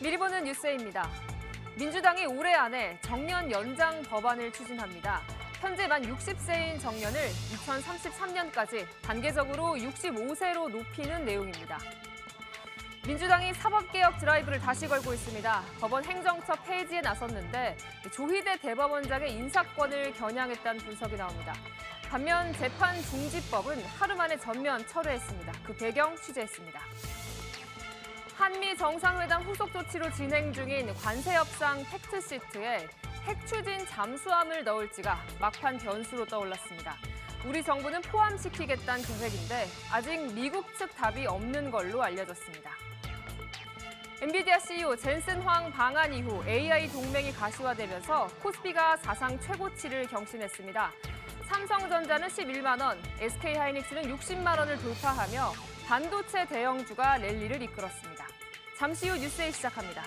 미리 보는 뉴스입니다. 민주당이 올해 안에 정년 연장 법안을 추진합니다. 현재 만 60세인 정년을 2033년까지 단계적으로 65세로 높이는 내용입니다. 민주당이 사법개혁 드라이브를 다시 걸고 있습니다. 법원 행정처 폐지에 나섰는데 조희대 대법원장의 인사권을 겨냥했다는 분석이 나옵니다. 반면 재판 중지법은 하루 만에 전면 철회했습니다. 그 배경 취재했습니다. 한미 정상회담 후속 조치로 진행 중인 관세 협상 팩트 시트에 핵 추진 잠수함을 넣을지가 막판 변수로 떠올랐습니다. 우리 정부는 포함시키겠다는 계획인데 아직 미국 측 답이 없는 걸로 알려졌습니다. 엔비디아 CEO 젠슨 황 방한 이후 AI 동맹이 가시화되면서 코스피가 사상 최고치를 경신했습니다. 삼성전자는 11만 원, SK하이닉스는 60만 원을 돌파하며 반도체 대형주가 랠리를 이끌었습니다. 잠시 후 뉴스에 시작합니다.